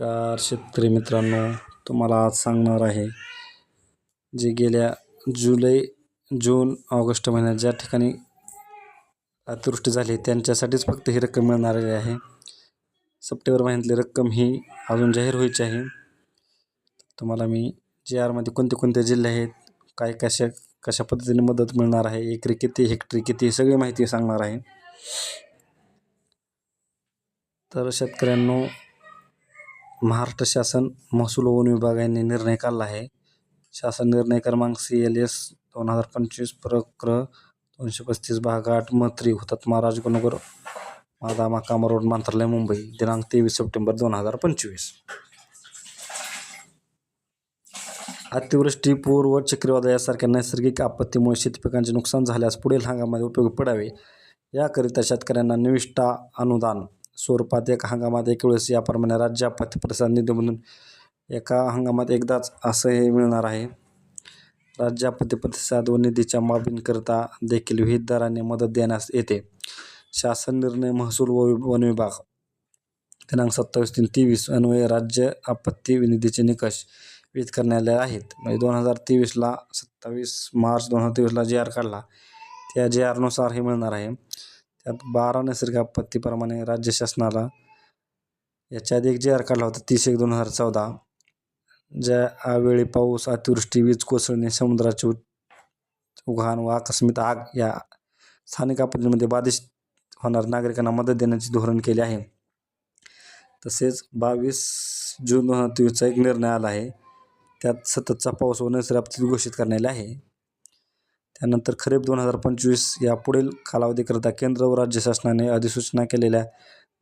नमस्कार शेतकरी मित्रांनो तुम्हाला आज सांगणार आहे जे गेल्या जुलै जून ऑगस्ट महिन्यात ज्या ठिकाणी अतिवृष्टी झाली त्यांच्यासाठीच फक्त ही रक्कम मिळणारी आहे. सप्टेंबर महिन्यातली रक्कम ही अजून जाहीर व्हायची आहे. तुम्हाला मी जे आरमध्ये कोणते कोणते जिल्हे आहेत काय कशा कशा पद्धतीने मदत मिळणार आहे एकरी किती हेक्टरी किती सगळी माहिती सांगणार आहे. तर शेतकऱ्यांनो महाराष्ट्र शासन महसूल व वन विभाग यांनी निर्णय काढला आहे. शासन निर्णय क्रमांक सी एल एस दोन हजार पंचवीस प्रक्र. दोनशे पस्तीस भाग आठ मंत्री हुतात्मा राजगुनगर मादामा कामा रोड मंत्रालय मुंबई दिनांक तेवीस सप्टेंबर दोन हजार पंचवीस. अतिवृष्टी पूर व चक्रीवादळ यासारख्या नैसर्गिक आपत्तीमुळे शेतपिकांचे नुकसान झाल्यास पुढील हंगामामध्ये उपयोगी पडावे. याकरिता शेतकऱ्यांना निविष्ठा अनुदान स्वरूपात एका हंगामात एक वेळेस याप्रमाणे राज्य आपत्ती प्रतिसाद म्हणून एका हंगामात एकदाच असं हे मिळणार आहे. राज्य आपत्ती प्रतिसाद व निधीच्या मागणीकरिता देखील विविध दराने मदत देण्यास येते. शासन निर्णय महसूल व वन विभाग. दिनांक सत्तावीस तीन तेवीस अन्वये राज्य आपत्ती निधीचे निकष विहित करण्यात आले आहेत. म्हणजे दोन हजार तेवीसला सत्तावीस मार्च दोन हजार तेवीसला जे आर काढला त्या जे आरनुसार हे मिळणार आहे. त्यात बारा नैसर्गिक आपत्तीप्रमाणे राज्य शासनाला. याच्या आधी एक जे आर काढला होता तीस एक दोन हजार चौदा. ज्यावेळी पाऊस अतिवृष्टी वीज कोसळणे समुद्राचे उघाण व आकस्मित आग या स्थानिक आपत्तीमध्ये बाधित होणार नागरिकांना मदत देण्याचे धोरण केले आहे. तसेच बावीस जून दोन हजार तेवीसचा एक निर्णय आला आहे. त्यात सततचा पाऊस व नैसर्गिक आपत्ती घोषित करण्यात आले आहे. त्यानंतर खरीप दोन हजार पंचवीस या पुढील कालावधीकरिता केंद्र व राज्य शासनाने अधिसूचना केलेल्या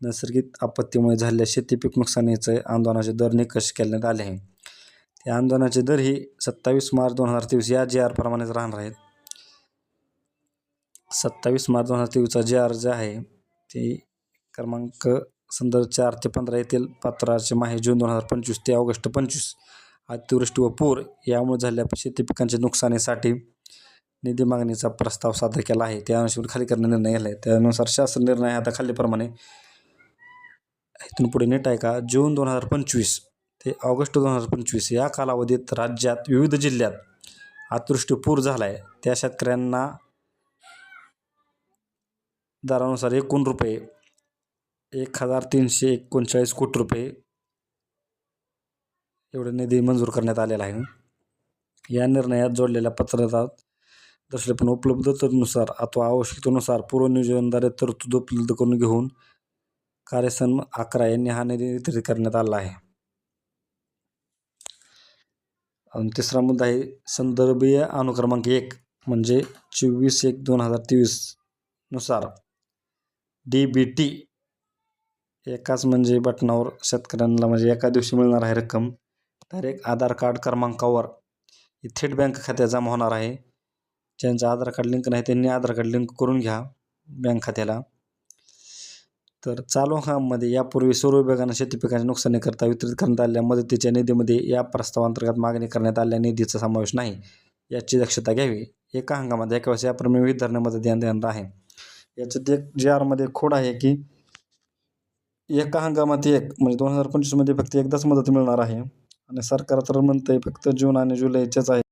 नैसर्गिक आपत्तीमुळे झालेल्या शेती पीक नुकसानीचे आंदोलनाचे दर निकष करण्यात आले आहे त्या आंदोलनाचे दर ही सत्तावीस मार्च दोन हजार तेवीस या जे आर प्रमाणेच राहणार आहेत. सत्तावीस मार्च दोन हजार तेवीसचा जे आर जे आहे ते क्रमांक संदर्भ चार ते पंधरा येथील पात्राचे माहे जून दोन हजार पंचवीस ते ऑगस्ट पंचवीस. अतिवृष्टी व पूर यामुळे झालेल्या शेती पिकांच्या नुकसानीसाठी निधी मागणीचा प्रस्ताव सादर केला आहे. त्या अनुषंगाने खाली करण्याचा निर्णय घेतला आहे. त्यानुसार शासन निर्णय आता खालीप्रमाणे इथून पुढे नीट आहे का? जून दोन हजार पंचवीस ते ऑगस्ट दोन हजार पंचवीस या कालावधीत राज्यात विविध जिल्ह्यात अतिवृष्टी पूर झाला आहे त्या शेतकऱ्यांना दरानुसार एकूण रुपये एक हजार तीनशे एकोणचाळीस कोटी रुपये एवढे निधी मंजूर करण्यात आलेला आहे. या निर्णयात जोडलेल्या पत्रात दर्शवलेपण उपलब्धतेनुसार अथवा आवश्यकतेनुसार पूर्वनियोजनद्वारे तरतूद उपलब्ध करून घेऊन कार्यसन अकरा यांनी हा निधी वितरित करण्यात आला आहे. आणि तिसरा मुद्दा आहे संदर्भीय अनुक्रमांक एक म्हणजे चोवीस एक दोन हजार तेवीसनुसार डी बी टी एकाच म्हणजे बटनावर शेतकऱ्यांना म्हणजे एका दिवशी मिळणार आहे रक्कम. डायरेक्ट आधार कार्ड क्रमांकावर थेट बँक खात्यात जमा होणार आहे. ज्यांचं आधार कार्ड लिंक नाही त्यांनी आधार कार्ड लिंक करून घ्या बँक खात्याला. तर चालू हंगामामध्ये यापूर्वी सर्व विभागांना शेती पिकांच्या नुकसानीकरता वितरित करण्यात आलेल्या मदतीच्या निधीमध्ये या प्रस्तावांतर्गत मागणी करण्यात आलेल्या निधीचा समावेश नाही याची दक्षता घ्यावी. एका हंगामात एका वेळेस याप्रमाणे विविध धरणामध्ये मदत देणार आहे. याच्यात एक जे आरमध्ये खोड आहे की एका हंगामात एक म्हणजे दोन हजार पंचवीसमध्ये फक्त एकदाच मदत मिळणार आहे. आणि सरकार तर म्हणतंय फक्त जून आणि जुलैच्याच आहे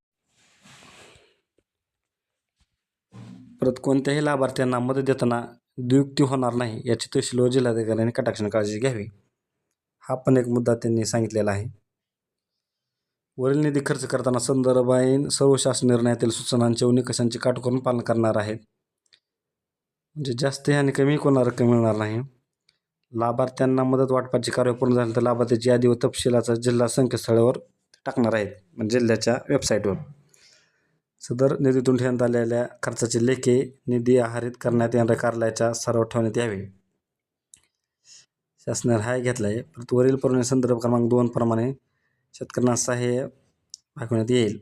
परत कोणत्याही लाभार्थ्यांना मदत देताना दुयुक्ती होणार नाही याची तहसील व जिल्हाधिकाऱ्यांनी कटाक्षण काळजी घ्यावी. हा पण एक मुद्दा त्यांनी सांगितलेला आहे. वरील निधी खर्च करताना संदर्भाईन सर्व शासन निर्णयातील सूचनांचे व निकषांचे काटकोरून पालन करणार आहेत. म्हणजे जास्त आणि कमी कोणाला रक्कम मिळणार नाही. लाभार्थ्यांना मदत वाटपाची कार्य पूर्ण झाली तर लाभार्थ्याची यादी व तपशिलाचा जिल्हा संकेतस्थळावर टाकणार आहेत. म्हणजे जिल्ह्याच्या वेबसाईटवर सदर निधीतून ठेवण्यात आलेल्या खर्चाचे लेखे निधी आहारित करण्यात येणाऱ्या कार्यालयाच्या सर्व ठेवण्यात यावे. शासनाने हाय घेतला आहे परंतु वरील प्रमाणे संदर्भ क्रमांक दोन प्रमाणे शेतकऱ्यांना सहाय्य दाखवण्यात येईल.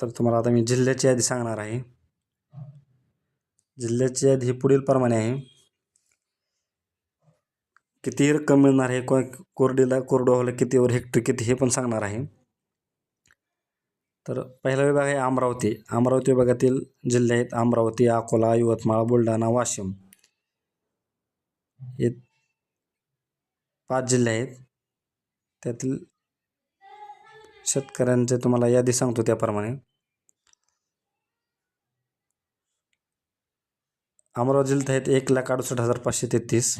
तर तुम्हाला आता मी जिल्ह्याची यादी सांगणार आहे. जिल्ह्याची यादी ही पुढील प्रमाणे आहे. किती रक्कम मिळणार आहे को कोरडीला कोरडवाला कितीवर हेक्टर किती हे पण सांगणार आहे. तर पहिला विभाग आहे अमरावती. अमरावती विभागातील जिल्हे आहेत अमरावती अकोला यवतमाळ बुलढाणा वाशिम. हे पाच जिल्हे आहेत. त्यातील शेतकऱ्यांचे तुम्हाला यादी सांगतो त्याप्रमाणे. अमरावती जिल्ह्यात आहेत एक लाख अडुसष्ट हजार पाचशे तेहतीस.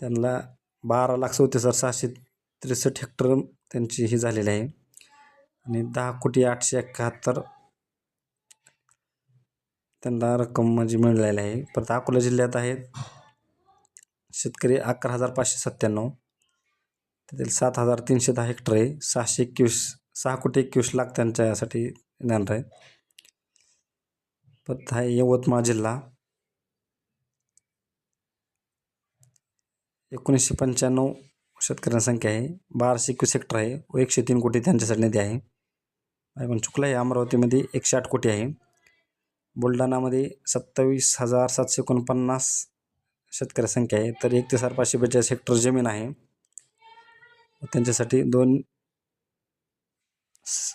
त्यांना बारा लाख चौतीस हजार सहाशे त्रेसष्ट हेक्टर त्यांची ही झालेली आहे. आणि दहा कोटी आठशे एकाहत्तर त्यांना रक्कम म्हणजे मिळालेली आहे. परत अकोला जिल्ह्यात आहेत. शेतकरी अकरा हजार पाचशे सत्त्याण्णव. त्यातील सात हजार तीनशे दहा हेक्टर आहे. सहाशे एकवीस सहा कोटी एकवीस लाख त्यांच्यासाठी येणार आहे. परत आहे यवतमाळ जिल्हा. एकोणीसशे पंच्याण्णव शेतकऱ्यांची संख्या आहे. बाराशे एकवीस हेक्टर आहे व एकशे तीन कोटी त्यांच्यासाठी निधी आहे. पण चुकलं आहे अमरावतीमध्ये एकशे आठ कोटी आहे. बुलढाणामध्ये सत्तावीस हजार सातशे एकोणपन्नास शेतकरी संख्या आहे. तर एकतीस हजार पाचशे बेचाळीस हेक्टर जमीन आहे. त्यांच्यासाठी दोन स-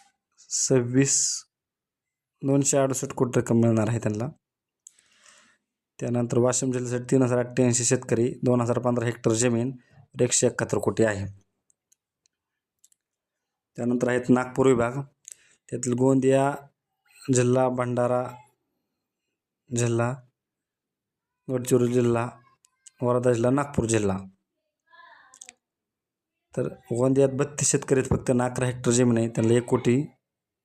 सव्वीस दोनशे अडुसष्ट कोटी रक्कम मिळणार आहे त्यांना. त्यानंतर वाशिम जिल्ह्यासाठी तीन हजार अठ्ठ्याऐंशी शेतकरी दोन हजार पंधरा हेक्टर जमीन एकशे एकाहत्तर कोटी आहे. त्यानंतर आहेत नागपूर विभाग. त्यातील गोंदिया जिल्हा भंडारा जिल्हा गडचिरोली जिल्हा वर्धा जिल्हा नागपूर जिल्हा. तर गोंदियात बत्तीस शेतकरी आहेत फक्त अकरा हेक्टर जमीन आहे. त्यांना एक कोटी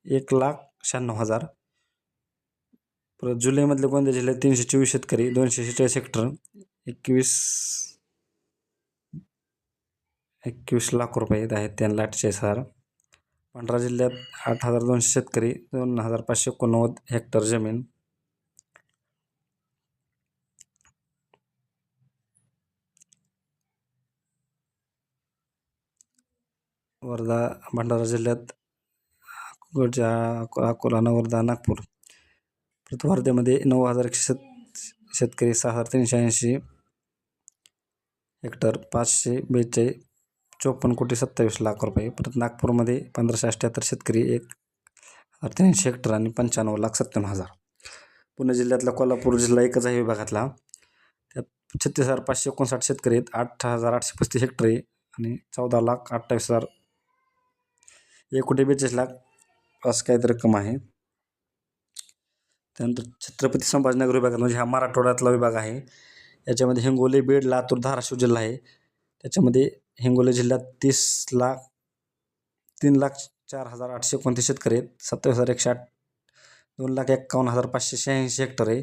एक लाख शहाण्णव हजार. परत जुलैमधले गोंदिया जिल्ह्यात तीनशे चोवीस शेतकरी दोनशे शेहेचाळीस हेक्टर एकवीस एकवीस लाख रुपये आहेत त्यांना अठ्ठेचाळीस हजार. भंडारा जिल्ह्यात आठ हजार दोनशे शेतकरी दोन हजार पाचशे एकोणनव्वद हेक्टर जमीन. वर्धा भंडारा जिल्ह्यात अकोलच्या अकोला वर्धा नागपूर. परत वर्धेमध्ये नऊ हजार एकशे शेत शेतकरी सहा हजार तीनशे ऐंशी हेक्टर पाचशे बेचाळीस चोपन्न कोटी सत्तावीस लाख रुपये. परत नागपूरमध्ये पंधराशे अठ्ठ्याहत्तर शेतकरी एक हजार तीनशे हेक्टर आणि पंच्याण्णव लाख सत्त्याण्णव हजार. पुणे जिल्ह्यातला कोल्हापूर जिल्हा एकच आहे विभागातला. त्यात छत्तीस हजार पाचशे एकोणसाठ शेतकरी आहेत. आठ हजार आठशे पस्तीस हेक्टर आहे आणि चौदा लाख अठ्ठावीस हजार एक कोटी बेचाळीस लाख असं काहीतरी रक्कम आहे. त्यानंतर छत्रपती संभाजीनगर विभागात म्हणजे हा मराठवाड्यातला विभाग आहे. याच्यामध्ये हिंगोली बीड लातूर धाराशिव जिल्हा आहे. त्याच्यामध्ये हिंगोली जिल्ह्यात तीस लाख तीन लाख चार हजार आठशे एकोणतीस शेतकरी आहेत. सत्तावीस हजार एकशे आठ दोन लाख एक्कावन्न हजार पाचशे शहाऐंशी हेक्टर आहे.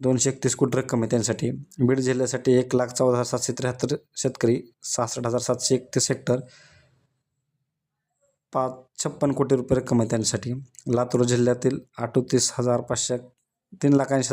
दोनशे एकतीस कोटी रक्कम आहे त्यांसाठी. बीड जिल्ह्यासाठी एक लाख चौदा हजार सातशे त्र्याहत्तर शेतकरी सहासष्ट हजार सातशे एकतीस हेक्टर पाच छप्पन कोटी रुपये रक्कम आहे त्यांच्यासाठी. लातूर जिल्ह्यातील अठोतीस हजार पाचशे तीन लाख ऐंशी